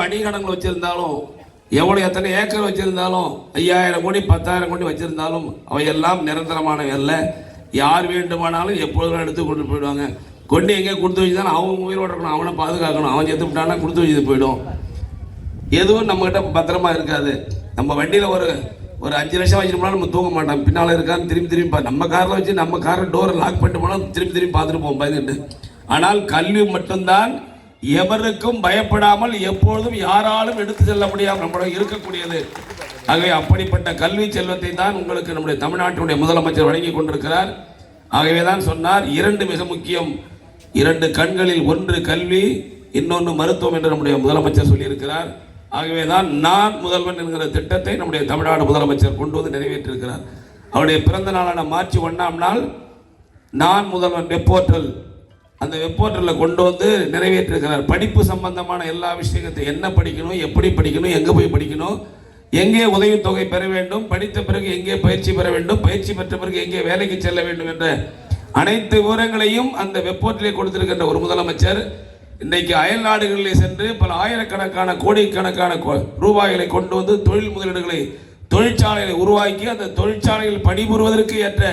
அடிக்கடங்கள் வச்சிருந்தாலும் எவ்வளோ எத்தனை ஏக்கர் வச்சிருந்தாலும் ஐயாயிரம் கோடி பத்தாயிரம் கோடி வச்சிருந்தாலும் அவையெல்லாம் நிரந்தரமானவை அல்ல. யார் வேண்டுமானாலும் எப்பொழுதும் எடுத்து கொண்டு போயிடுவாங்க. கொண்டு எங்கே கொடுத்து வச்சுதான் அவங்க உயிரோட இருக்கணும் அவனை பாதுகாக்கணும். அவன் செத்து விட்டானா கொடுத்து வச்சு போயிடும். எதுவும் நம்மகிட்ட பத்திரமா இருக்காது. நம்ம வண்டியில் ஒரு ஒரு அஞ்சு லட்சம் வச்சுட்டு நம்ம தூங்க மாட்டோம். பின்னால் இருக்கான்னு திரும்பி திரும்பி நம்ம காரில் வச்சு நம்ம காரை டோரை லாக் பண்ணிட்டு போனால் திரும்பி திரும்பி பார்த்துட்டு போவோம் பயந்துட்டு ஆனால் கல்வி மட்டும்தான் எவருக்கும் பயப்படாமல் எப்பொழுதும் யாராலும் எடுத்து செல்ல முடியாமல் நம்மளும் இருக்கக்கூடியது. ஆகவே அப்படிப்பட்ட கல்வி செல்வத்தை தான் உங்களுக்கு நம்முடைய தமிழ்நாட்டினுடைய முதலமைச்சர் வழங்கி கொண்டிருக்கிறார். ஆகவே தான் சொன்னார் இரண்டு மிக முக்கியம். இரண்டு கண்களில் ஒன்று கல்வி இன்னொன்று மருத்துவம் என்று நம்முடைய முதலமைச்சர் சொல்லியிருக்கிறார். ஆகவே தான் நான் முதல்வன் என்கிற திட்டத்தை நம்முடைய தமிழ்நாடு முதலமைச்சர் கொண்டு வந்து நிறைவேற்றிருக்கிறார் அவருடைய பிறந்த நாளான மார்ச் ஒன்றாம் நாள் நான் முதல்வன் வெப்போர்ட்டல் அந்த வெப்போர்ட்டலில் கொண்டு வந்து நிறைவேற்றிருக்கிறார். படிப்பு சம்பந்தமான எல்லா விஷயத்தை என்ன படிக்கணும் எப்படி படிக்கணும் எங்கே போய் படிக்கணும் எங்கே உதவித்தொகை பெற வேண்டும் படித்த பிறகு எங்கே பயிற்சி பெற வேண்டும் பயிற்சி பெற்ற பிறகு எங்கே வேலைக்கு செல்ல வேண்டும் என்ற அனைத்து விவரங்களையும் அந்த வெப்போர்ட்டிலே கொடுத்திருக்கின்ற ஒரு முதலமைச்சர். இன்றைக்கு அயல் நாடுகளில் சென்று பல ஆயிரக்கணக்கான கோடிக்கணக்கான கொ- ரூபாய்களை கொண்டு வந்து தொழில் முதலீடுகளை தொழிற்சாலைகளை உருவாக்கி அந்த தொழிற்சாலையில் பணிபுரிவதற்கு ஏற்ற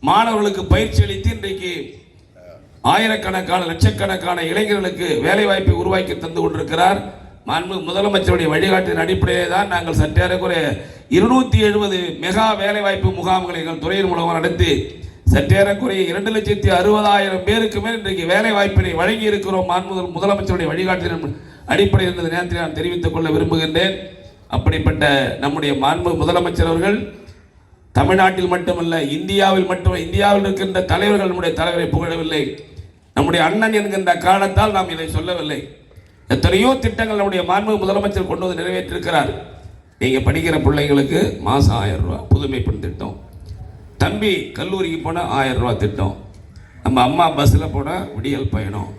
மாணவர்களுக்கு பயிற்சி அளித்து இன்றைக்கு ஆயிரக்கணக்கான லட்சக்கணக்கான இளைஞர்களுக்கு வேலைவாய்ப்பை உருவாக்கி தந்து கொண்டிருக்கிறார். மாண்பு முதலமைச்சருடைய வழிகாட்டின் அடிப்படையிலே தான் நாங்கள் சற்றேறக்குறைய இருநூத்தி எழுபது மெகா வேலைவாய்ப்பு முகாம்களை எங்கள் துறையின் மூலமாக நடத்தி சற்றேறக்குறைய இரண்டு லட்சத்தி அறுபதாயிரம் பேருக்கு மேல் இன்றைக்கு வேலை வாய்ப்பினை வழங்கி இருக்கிறோம். மாண்பு முதலமைச்சருடைய வழிகாட்டின் அடிப்படையில் இருந்த நேரத்தில் நான் தெரிவித்துக் கொள்ள விரும்புகின்றேன். அப்படிப்பட்ட நம்முடைய மாண்பு முதலமைச்சர் அவர்கள் தமிழ்நாட்டில் மட்டுமல்ல இந்தியாவில் மட்டும் இந்தியாவில் இருக்கின்ற தலைவர்கள் நம்முடைய தலைவரை புகழவில்லை. நம்முடைய அண்ணன் என்கின்ற காரணத்தால் நாம் இதை சொல்லவில்லை. எத்தனையோ திட்டங்கள் நம்முடைய மாண்பு முதலமைச்சர் கொண்டு வந்து நிறைவேற்றிருக்கிறார். நீங்க படிக்கிற பிள்ளைங்களுக்கு மாசம் ஆயிரம் ரூபா புதுமை பெண் திட்டம். தம்பி கல்லூரிக்கு போனால் ஆயிரம் ரூபா திட்டம். நம்ம அம்மா பஸ்ஸில் போனால் விடியல் பயணம்.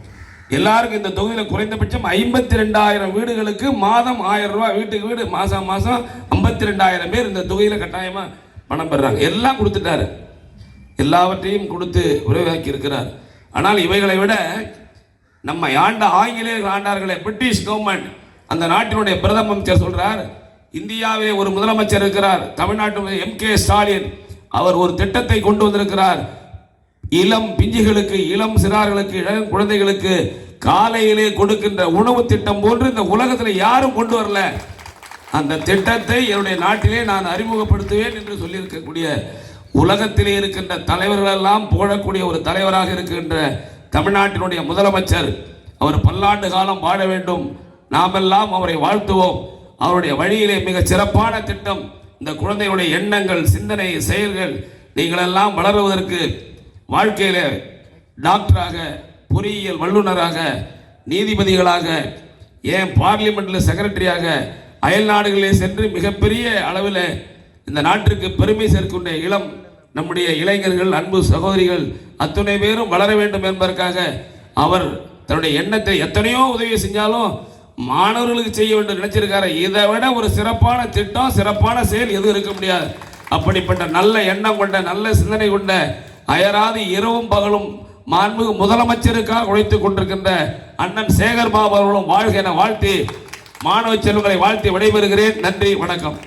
எல்லாருக்கும் இந்த தொகுதியில் குறைந்தபட்சம் ஐம்பத்தி ரெண்டாயிரம் வீடுகளுக்கு மாதம் ஆயிரம் ரூபா வீட்டுக்கு வீடு மாதம் மாதம் ஐம்பத்தி ரெண்டாயிரம் பேர் இந்த தொகுதியில் கட்டாயமாக பணம் பெறுறாங்க. எல்லாம் கொடுத்துட்டாரு. எல்லாவற்றையும் கொடுத்து உருவாக்கி இருக்கிறார். ஆனால் இவைகளை விட நம்ம ஆண்ட ஆங்கிலேயர்கள் ஆண்டார்களே பிரிட்டிஷ் கவர்மெண்ட் அந்த நாட்டினுடைய பிரதம அமைச்சர் சொல்றார் இந்தியாவிலே ஒரு முதலமைச்சர் இருக்கிறார் தமிழ்நாட்டு எம் கே ஸ்டாலின். அவர் ஒரு திட்டத்தை கொண்டு வந்திருக்கிறார். இளம் பிஞ்சுகளுக்கு இளம் சிறார்களுக்கு இளம் குழந்தைகளுக்கு காலையிலே கொடுக்கின்ற உணவு திட்டம் போன்று இந்த உலகத்தில் யாரும் கொண்டு வரல. அந்த திட்டத்தை என்னுடைய நாட்டிலே நான் அறிமுகப்படுத்துவேன் என்று சொல்லியிருக்கக்கூடிய உலகத்திலே இருக்கின்ற தலைவர்கள் எல்லாம் போடக்கூடிய ஒரு தலைவராக இருக்கின்ற தமிழ்நாட்டினுடைய முதலமைச்சர் அவர் பல்லாண்டு காலம் வாழ வேண்டும். நாமெல்லாம் அவரை வாழ்த்துவோம். அவருடைய வழியிலே மிக சிறப்பான திட்டம் இந்த குழந்தையுடைய எண்ணங்கள் சிந்தனை செயல்கள் நீங்களெல்லாம் வளருவதற்கு வாழ்க்கையில் டாக்டராக பொறியியல் வல்லுநராக நீதிபதிகளாக ஏன் பார்லிமெண்டில் செக்ரட்டரியாக அயல் நாடுகளிலே சென்று மிகப்பெரிய அளவில் இந்த நாட்டிற்கு பெருமை சேர்க்கின்ற இளம் நம்முடைய இளைஞர்கள் அன்பு சகோதரிகள் அத்துணை பேரும் வளர வேண்டும் என்பதற்காக அவர் தன்னுடைய எண்ணத்தை எத்தனையோ உதவி செஞ்சாலும் மாணவர்களுக்கு செய்ய வேண்டும் நினைச்சிருக்காரு. இதை விட ஒரு சிறப்பான திட்டம் சிறப்பான செயல் எதுவும் இருக்க முடியாது. அப்படிப்பட்ட நல்ல எண்ணம் கொண்ட நல்ல சிந்தனை கொண்ட அயராது இரவும் பகலும் மாண்புமிகு முதலமைச்சருக்காக உழைத்துக் கொண்டிருக்கின்ற அண்ணன் சேகர் பாபு அவர்களும் வாழ்க என வாழ்த்தி மாணவ செல்வங்களை வாழ்த்தி விடைபெறுகிறேன். நன்றி வணக்கம்.